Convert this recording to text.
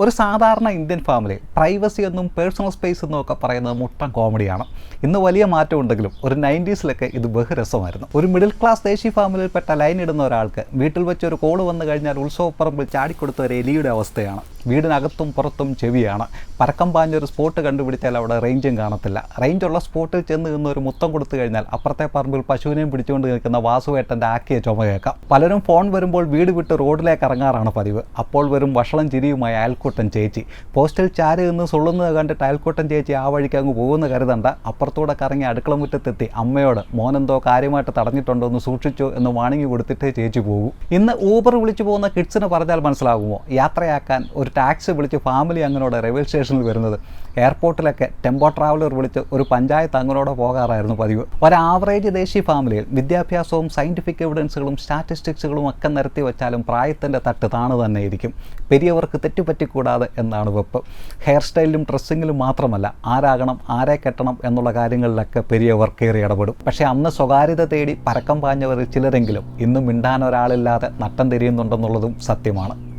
ഒരു സാധാരണ Indian family privacy എന്നും പേഴ്സണൽ സ്പേസ് എന്നും ഒക്കെ പറയുന്നത് മുട്ടൻ കോമഡിയാണ് ഇന്ന് വലിയ മാറ്റം ഉണ്ടെങ്കിലും ഒരു നയന്റീസിലൊക്കെ ഇത് ബഹുരസമായിരുന്നു ഒരു മിഡിൽ ക്ലാസ് ദേശീയ ഫാമിലിയിൽപ്പെട്ട ലൈൻ ഇടുന്ന ഒരാൾക്ക് വീട്ടിൽ വെച്ച് ഒരു കോൾ വന്നു കഴിഞ്ഞാൽ ഉത്സവപ്പറമ്പിൽ ചാടിക്കൊടുത്ത ഒരു എലിയുടെ അവസ്ഥയാണ്. വീടിനകത്തും പുറത്തും ചെവിയാണ്. പരക്കം പാഞ്ഞൊരു സ്പോട്ട് കണ്ടുപിടിച്ചാൽ അവിടെ റേഞ്ചും കാണത്തില്ല. റേഞ്ചുള്ള സ്പോട്ടിൽ ചെന്ന് നിന്ന് ഒരു മുത്തം കൊടുത്തു കഴിഞ്ഞാൽ അപ്പുറത്തെ പറമ്പിൽ പശുവിനെയും പിടിച്ചുകൊണ്ട് നിൽക്കുന്ന വാസുവേട്ടന്റെ ആക്കിയ ചുമ കേൾക്കാം. പലരും ഫോൺ വരുമ്പോൾ വീട് വിട്ട് റോഡിലേക്ക് ഇറങ്ങാറാണ് പതിവ്. അപ്പോൾ വരും വഷളം ചിരിയുമായി അയൽക്കൂട്ടൻ ചേച്ചി. പോസ്റ്റൽ ചാരി നിന്ന് സുള്ളുന്നത് കണ്ടിട്ട് അയൽക്കൂട്ടൻ ചേച്ചി ആ വഴിക്ക് അങ്ങ് പോകുന്ന കരുതണ്ട. അപ്പുറത്തൂടെ കറങ്ങി അടുക്കള മുറ്റത്തെത്തി അമ്മയോട് മോനെന്തോ കാര്യമായിട്ട് തടഞ്ഞിട്ടുണ്ടോ എന്ന് സൂക്ഷിച്ചു എന്ന് വാണിങ്ങി കൊടുത്തിട്ടേ ചേച്ചി പോകൂ. ഇന്ന് ഊബർ വിളിച്ചു പോകുന്ന കിഡ്സിന് പറഞ്ഞാൽ മനസ്സിലാകുമോ? യാത്രയാക്കാൻ ഒരു ടാക്സി വിളിച്ച് ഫാമിലി അങ്ങനോട് റെയിൽവേ സ്റ്റേഷനിൽ വരുന്നത്. എയർപോർട്ടിലൊക്കെ ടെമ്പോ ട്രാവലർ വിളിച്ച് ഒരു പഞ്ചായത്ത് അങ്ങനോട് പോകാറായിരുന്നു പതിവ്. ഒരു ആവറേജ് ദേശീയ ഫാമിലിയിൽ വിദ്യാഭ്യാസവും സയന്റിഫിക് എവിഡൻസുകളും സ്റ്റാറ്റിസ്റ്റിക്സുകളും ഒക്കെ നിരത്തി വെച്ചാലും പ്രായത്തിന്റെ തട്ട് താണു തന്നെ ഇരിക്കും. പെരിയവർക്ക് തെറ്റുപറ്റിക്കൂടാതെ എന്നാണ് വെപ്പ്. ഹെയർ സ്റ്റൈലിലും ഡ്രസ്സിങ്ങിലും മാത്രമല്ല ആരാകണം ആരെ കെട്ടണം എന്നുള്ള കാര്യങ്ങളിലൊക്കെ പെരിയവർ കയറി ഇടപെടും. പക്ഷേ അന്ന് സ്വകാര്യത തേടി പരക്കം പാഞ്ഞവരിൽ ചിലരെങ്കിലും ഇന്നും മിണ്ടാൻ ഒരാളില്ലാതെ നട്ടം തിരിയുന്നുണ്ടെന്നുള്ളതും സത്യമാണ്.